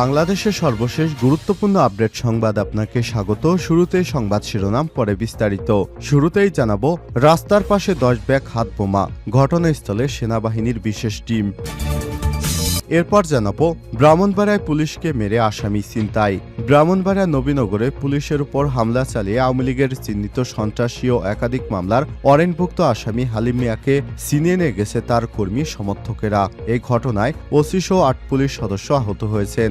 বাংলাদেশের সর্বশেষ গুরুত্বপূর্ণ আপডেট সংবাদ আপনাকে স্বাগত। শুরুতে সংবাদ শিরোনাম, পরে বিস্তারিত। শুরুতেই জানাব, রাস্তার পাশে দশ ব্যাগ হাত বোমা ঘটনাস্থলে সেনাবাহিনীর বিশেষ টিম। এরপর জানাব ব্রাহ্মণবাড়ায় পুলিশকে মেরে আসামি ছিনতাই ব্রাহ্মণবাড়া নবীনগরে পুলিশের উপর হামলা চালিয়ে আওয়ামী লীগের চিহ্নিত সন্ত্রাসী ও একাধিক মামলার অরেনভুক্ত আসামি হালিম মিয়াকে ছিনিয়ে নিয়ে গেছে তার কর্মী সমর্থকেরা। এই ঘটনায় ওসিসহ আট পুলিশ সদস্য আহত হয়েছেন।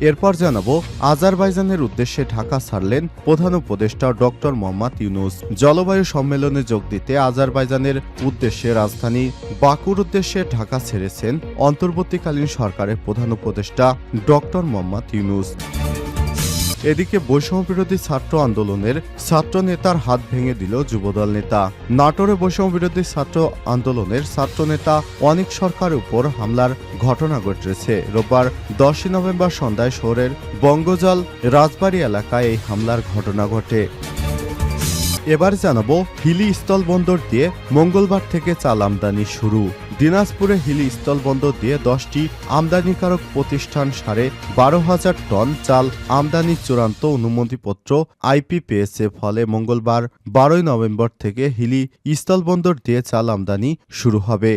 এরপর জানাব আজারবাইজানের উদ্দেশ্যে ঢাকা ছাড়লেন প্রধান উপদেষ্টা ডক্টর মোহাম্মদ ইউনুস। জলবায়ু সম্মেলনে যোগ দিতে আজারবাইজানের উদ্দেশ্যে রাজধানী বাকুর উদ্দেশ্যে ঢাকা ছেড়েছেন অন্তর্বর্তীকালীন সরকারের প্রধান উপদেষ্টা ডক্টর মোহাম্মদ ইউনুস। এদিকে বৈষম্য বিরোধী ছাত্র আন্দোলনের ছাত্র নেতার হাত ভেঙে দিল যুবদল নেতা। নাটোরে বৈষম্য বিরোধী ছাত্র আন্দোলনের ছাত্র নেতা অনেক সরকার উপর হামলার ঘটনা ঘটেছে। রোববার দশই নভেম্বর সন্ধ্যায় শহরের বঙ্গজল রাজবাড়ি এলাকায় এই হামলার ঘটনা ঘটে। এবার জানাব হিলি স্থলবন্দর দিয়ে মঙ্গলবার থেকে চাল আমদানি শুরু। দিনাজপুরে হিলি স্থলবন্দর দিয়ে দশটি আমদানিকারক প্রতিষ্ঠান সাড়ে বারো হাজার টন চাল আমদানির চূড়ান্ত অনুমতিপত্র আইপি পেয়েছে। ফলে মঙ্গলবার বারোই নভেম্বর থেকে হিলি স্থলবন্দর দিয়ে চাল আমদানি শুরু হবে।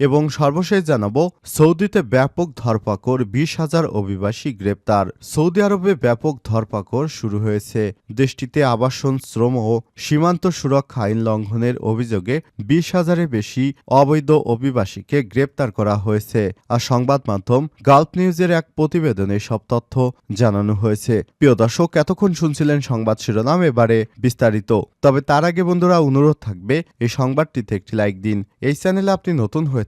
এবং সর্বশেষ জানাব, সৌদিতে ব্যাপক ধরপাকড়, বিশ হাজার অভিবাসী গ্রেপ্তার। সৌদি আরবে ব্যাপক ধরপাকড় শুরু হয়েছে। দেশটিতে আবাসন শ্রম ও সীমান্ত সুরক্ষা আইন লঙ্ঘনের অভিযোগে বিশ হাজারের বেশি অবৈধ অভিবাসীকে গ্রেপ্তার করা হয়েছে। আর সংবাদ মাধ্যম গালফ নিউজের এক প্রতিবেদনে সব তথ্য জানানো হয়েছে। প্রিয় দর্শক, এতক্ষণ শুনছিলেন সংবাদ শিরোনাম, এবারে বিস্তারিত। তবে তার আগে বন্ধুরা, অনুরোধ থাকবে, এই সংবাদটিতে একটি লাইক দিন। এই চ্যানেলে আপনি নতুন হয়ে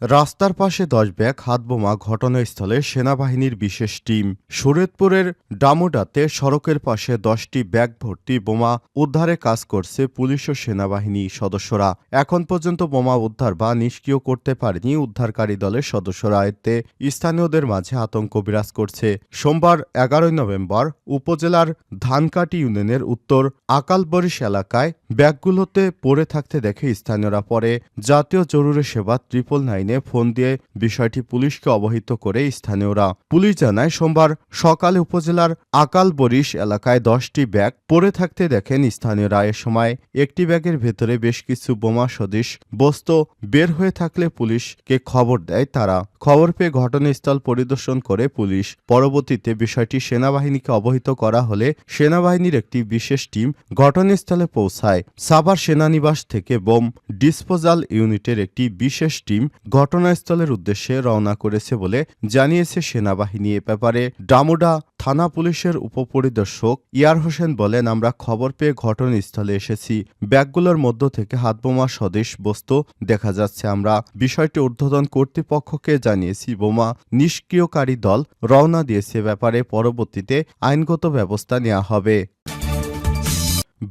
রাস্তার পাশে দশ ব্যাগ হাতবোমা ঘটনাস্থলে সেনাবাহিনীর বিশেষ টিম। শরীয়তপুরের ডামোডাতে সড়কের পাশে দশটি ব্যাগ ভর্তি বোমা উদ্ধারে কাজ করছে পুলিশ ও সেনাবাহিনী সদস্যরা। এখন পর্যন্ত বোমা উদ্ধার বা নিষ্ক্রিয় করতে পারেনি উদ্ধারকারী দলের সদস্যরা। এতে স্থানীয়দের মাঝে আতঙ্ক বিরাজ করছে। সোমবার এগারোই নভেম্বর উপজেলার ধানকাটি ইউনিয়নের উত্তর আকালবরিশ এলাকায় ব্যাগগুলোতে পড়ে থাকতে দেখে স্থানীয়রা পরে, জাতীয় জরুরি সেবা ট্রিপল নাইনে ফোন দিয়ে বিষয়টি পুলিশকে অবহিত করে স্থানীয়রা। পুলিশ জানায়, সোমবার সকালে উপজেলার আকাল বরিশ এলাকায় দশটি ব্যাগ পড়ে থাকতে দেখেন স্থানীয়রা। এ সময় একটি ব্যাগের ভেতরে বেশ কিছু বোমা, সদৃশ বস্তু বের হয়ে থাকলে পুলিশকে খবর দেয় তারা। খবর পেয়ে ঘটনাস্থল পরিদর্শন করে পুলিশ। পরবর্তীতে বিষয়টি সেনাবাহিনীকে অবহিত করা হলে সেনাবাহিনীর একটি বিশেষ টিম ঘটনাস্থলে পৌঁছায়। সাভার সেনানিবাস থেকে বোম ডিসপোজাল ইউনিটের একটি বিশেষ টিম ঘটনাস্থলের উদ্দেশ্যে রওনা করেছে বলে জানিয়েছে সেনাবাহিনী। এ ব্যাপারে ডামোডা থানা পুলিশের উপপরিদর্শক ইয়ার হোসেন বলেন, আমরা খবর পেয়ে ঘটনাস্থলে এসেছি। ব্যাগগুলোর মধ্য থেকে হাতবোমা স্বদেশ বস্তু দেখা যাচ্ছে। আমরা বিষয়টি ঊর্ধ্বতন কর্তৃপক্ষকে জানিয়েছি। বোমা নিষ্ক্রিয়কারী দল রওনা দিয়েছে। ব্যাপারে পরবর্তীতে আইনগত ব্যবস্থা নেওয়া হবে।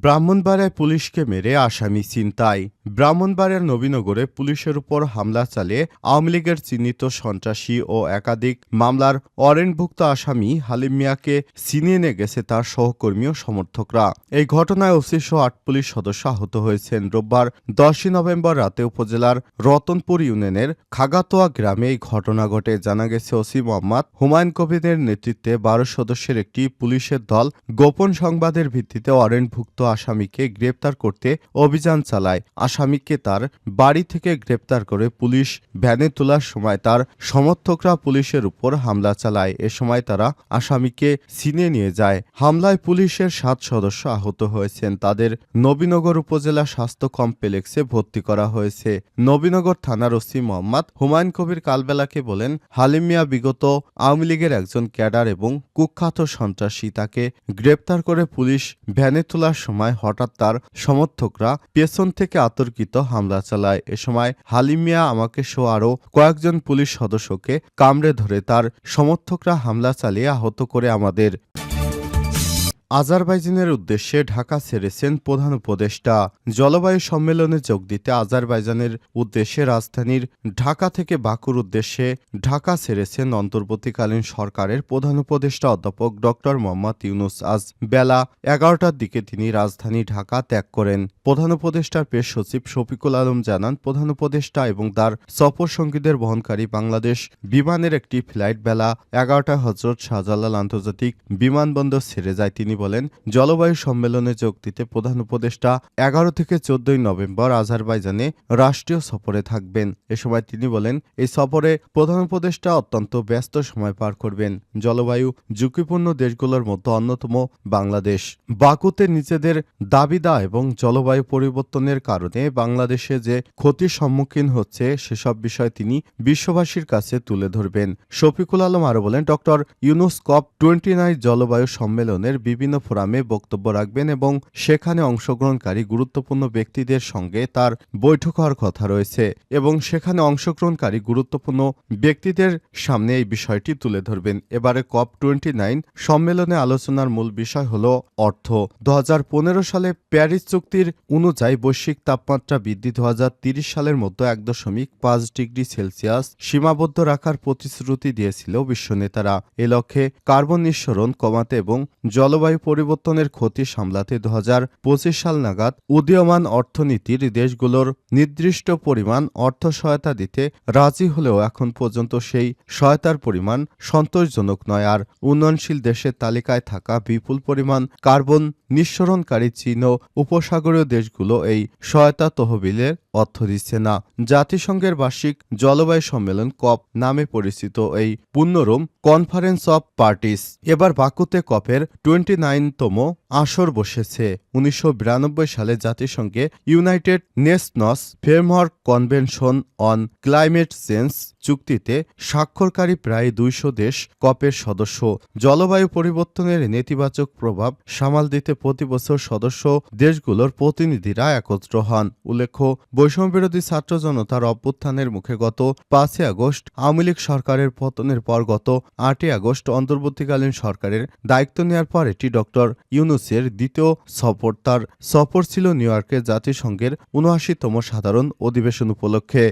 ব্রাহ্মণবাড়ায় পুলিশকে মেরে আসামি চিন্তায় ব্রাহ্মণবাড়িয়ার নবীনগরে পুলিশের উপর হামলা চালিয়ে আওয়ামী লীগের চিহ্নিত সন্ত্রাসী ও একাধিক মামলার অরেনভুক্ত আসামি হালিম মিয়াকে ছিনিয়ে নিয়ে গেছে তার সহকর্মী ও সমর্থকরা। এই ঘটনায় ওসি সহ আট পুলিশ সদস্য আহত হয়েছেন। রোববার দশই নভেম্বর রাতে উপজেলার রতনপুর ইউনিয়নের খাগাতোয়া গ্রামে এই ঘটনা ঘটে। জানা গেছে, ওসি মোহাম্মদ হুমায়ুন কবিরের নেতৃত্বে বারো সদস্যের একটি পুলিশের দল গোপন সংবাদের ভিত্তিতে অরেনভুক্ত আসামিকে গ্রেপ্তার করতে অভিযান চালায়। আসামিকে তার বাড়ি থেকে গ্রেপ্তার করে পুলিশ ভ্যানে তোলার সময় তার সমর্থকরা পুলিশের উপর হামলা চালায়। এ সময় তারা আসামিকে ছিনিয়ে নিয়ে যায়। হামলায় পুলিশের সাত সদস্য আহত হয়েছেন। তাদের নবীনগর উপজেলা স্বাস্থ্য কমপ্লেক্সে ভর্তি করা হয়েছে। নবীনগর থানার ওসি মোহাম্মদ হুমায়ুন কবির কালবেলাকে বলেন হালিম মিয়া বিগত আওয়ামী লীগের একজন ক্যাডার এবং কুখ্যাত সন্ত্রাসী তাকে গ্রেপ্তার করে পুলিশ ভ্যানে তোলার সময় হঠাৎ তার সমর্থকরা পেছন থেকে আতর্কিত হামলা চালায়। এ সময় হালিমিয়া আমাকে সহ আরও কয়েকজন পুলিশ সদস্যকে কামড়ে ধরে তার সমর্থকরা হামলা চালিয়ে আহত করে আমাদের আজারবাইজানের উদ্দেশ্যে ঢাকা ছেড়েছেন প্রধান উপদেষ্টা। জলবায়ু সম্মেলনে যোগ দিতে আজারবাইজানের উদ্দেশ্যে রাজধানীর ঢাকা থেকে বাকুর উদ্দেশ্যে ঢাকা ছেড়েছেন অন্তর্বর্তীকালীন সরকারের প্রধান উপদেষ্টা অধ্যাপক ড মোহাম্মদ ইউনুস। আজ বেলা এগারোটার দিকে তিনি রাজধানী ঢাকা ত্যাগ করেন। প্রধান উপদেষ্টার পেশ সচিব শফিকুল আলম জানান, প্রধান উপদেষ্টা এবং তার সফর সঙ্গীদের বহনকারী বাংলাদেশ বিমানের একটি ফ্লাইট বেলা এগারোটা হজরত শাহজালাল আন্তর্জাতিক বিমানবন্দর ছেড়ে যায়। তিনি বলেন, জলবায়ু সম্মেলনে যোগ দিতে প্রধান উপদেষ্টা এগারো থেকে চোদ্দই নভেম্বর আজারবাইজানে রাষ্ট্রীয় সফরে থাকবেন। এ সময় তিনি বলেন, এই সফরে প্রধান উপদেষ্টা অত্যন্ত ব্যস্ত সময় পার করবেন। জলবায়ু ঝুঁকিপূর্ণ দেশগুলোর মধ্যে অন্যতম বাংলাদেশ। বাকুতে নিজেদের দাবিদা এবং জলবায়ু পরিবর্তনের কারণে বাংলাদেশে যে ক্ষতির সম্মুখীন হচ্ছে, সেসব বিষয় তিনি বিশ্ববাসীর কাছে তুলে ধরবেন। শফিকুল আলম আরও বলেন, doctor Yunus COP twenty nine জলবায়ু সম্মেলনের বিভিন্ন ফোরামে বক্তব্য রাখবেন এবং সেখানে অংশগ্রহণকারী গুরুত্বপূর্ণ ব্যক্তিদের সঙ্গে তার বৈঠক হওয়ার কথা রয়েছে এবং সেখানে অংশগ্রহণকারী গুরুত্বপূর্ণ ব্যক্তিদের সামনে এই বিষয়টি তুলে ধরবেন। এবারে কপ টোয়েন্টি নাইন সম্মেলনে আলোচনার মূল বিষয় হল অর্থ। দু সালে প্যারিস চুক্তির অনুযায়ী বৈশ্বিক তাপমাত্রা বৃদ্ধি দু সালের মধ্যে এক দশমিক পাঁচ ডিগ্রি সেলসিয়াস সীমাবদ্ধ রাখার প্রতিশ্রুতি দিয়েছিল বিশ্ব নেতারা। এ লক্ষ্যে কার্বন নিঃসরণ কমাতে এবং জলবায়ু পরিবর্তনের ক্ষতি সামলাতে দু হাজার পঁচিশ সাল নাগাদ উদীয়মান অর্থনীতির দেশগুলোর নির্দিষ্ট পরিমাণ অর্থ সহায়তা দিতে রাজি হলেও এখন পর্যন্ত সেই সহায়তার পরিমাণ সন্তোষজনক নয়। আর উন্নয়নশীল দেশের তালিকায় থাকা বিপুল পরিমাণ কার্বন নিঃসরণকারী চীন ও উপসাগরীয় দেশগুলো এই সহায়তা তহবিলের অর্থ দিচ্ছে না। জাতিসংঘের বার্ষিক জলবায়ু সম্মেলন কপ নামে পরিচিত এই পূর্ণরূম কনফারেন্স অব পার্টিস। এবার বাকুতে কপের টোয়েন্টি নাইনতম আসর বসেছে। উনিশশো বিরানব্বই সালে জাতিসংঘে United Nations Framework Convention on Climate Change চুক্তিতে স্বাক্ষরকারী প্রায় দুইশো দেশ কপের সদস্য। জলবায়ু পরিবর্তনের নেতিবাচক প্রভাব সামাল দিতে প্রতি বছর সদস্য দেশগুলোর প্রতিনিধিরা একত্র হন। উল্লেখ্য, বৈষম্যবিরোধী ছাত্র জনতার অভ্যুত্থানের মুখে গত পাঁচই আগস্ট আওয়ামী লীগ সরকারের পতনের পর গত আটই আগস্ট অন্তর্বর্তীকালীন সরকারের দায়িত্ব নেওয়ার পর এটি ডক্টর ইউনুসের দ্বিতীয় সফর তার সফর ছিল নিউ ইয়র্কে জাতিসংঘের উনআশিতম সাধারণ অধিবেশন উপলক্ষে।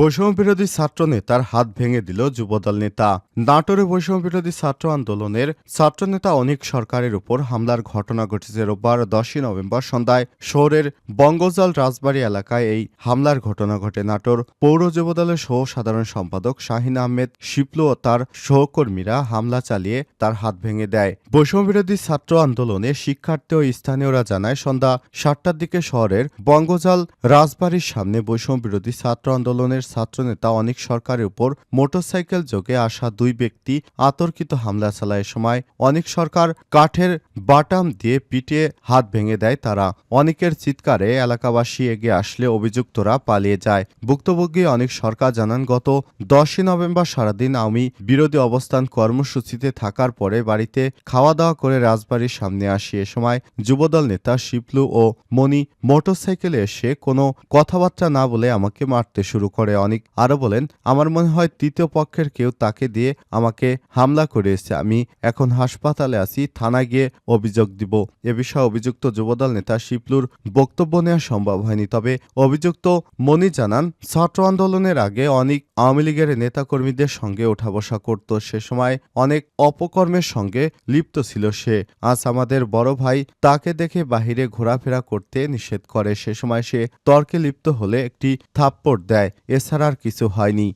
বৈষম্যবিরোধী ছাত্র নেতার হাত ভেঙে দিল যুবদল নেতা। নাটোরে বৈষম্যবিরোধী ছাত্র আন্দোলনের ছাত্রনেতা অনেক সরকারের উপর হামলার ঘটনা ঘটেছে রোববার দশই নভেম্বর সন্ধ্যায় শহরের বঙ্গজল রাজবাড়ী এলাকায় এই হামলার ঘটনা ঘটে নাটোর পৌর যুবদলের সহ সাধারণ সম্পাদক শাহিন আহমেদ শিপলু ও তার সহকর্মীরা হামলা চালিয়ে তার হাত ভেঙে দেয়। বৈষম্যবিরোধী ছাত্র আন্দোলনে শিক্ষার্থী ও স্থানীয়রা জানায়, সন্ধ্যা সাতটার দিকে শহরের বঙ্গজল রাজবাড়ির সামনে বৈষম্যবিরোধী ছাত্র আন্দোলনের ছাত্রনেতা অনেক সরকারের উপর মোটরসাইকেল যোগে আসা দুই ব্যক্তি আতর্কিত হামলা চালায়। সময় অনেক সরকার কাঠের বাটাম দিয়ে পিটিয়ে হাত ভেঙে দেয় তারা। অনেকের চিৎকারে এলাকাবাসী এগিয়ে আসলে অভিযুক্তরা পালিয়ে যায়। ভুক্তভোগী অনেক সরকার জানান, গত দশই নভেম্বর সারাদিন আমি বিরোধী অবস্থান কর্মসূচিতে থাকার পরে বাড়িতে খাওয়া দাওয়া করে রাজবাড়ির সামনে আসি। এ সময় যুবদল নেতা শিপলু ও মনি মোটরসাইকেলে এসে কোনো কথাবার্তা না বলে আমাকে মারতে শুরু করে। অনেক আরও বলেন, আমার মনে হয় তৃতীয় পক্ষের কেউ তাকে দিয়ে আমাকে হামলা করে এসেছে। আমি এখন হাসপাতালে আছি, থানায় গিয়ে অভিযোগ দিব। এ বিষয়ে অভিযুক্ত যুবদল নেতা শিপলুর বক্তব্য নেওয়া সম্ভব হয়নি। তবে অভিযুক্ত মনি জানান, ছাত্র আন্দোলনের আগে অনেক আওয়ামী লীগের নেতাকর্মীদের সঙ্গে ওঠা বসা করত। সে সময় অনেক অপকর্মের সঙ্গে লিপ্ত ছিল সে। আজ আমাদের বড় ভাই তাকে দেখে বাহিরে ঘোরাফেরা করতে নিষেধ করে। সে সময় সে তর্কে লিপ্ত হলে একটি থাপ্পড় দেয়। এছাড়া আর কিছু হয়নি।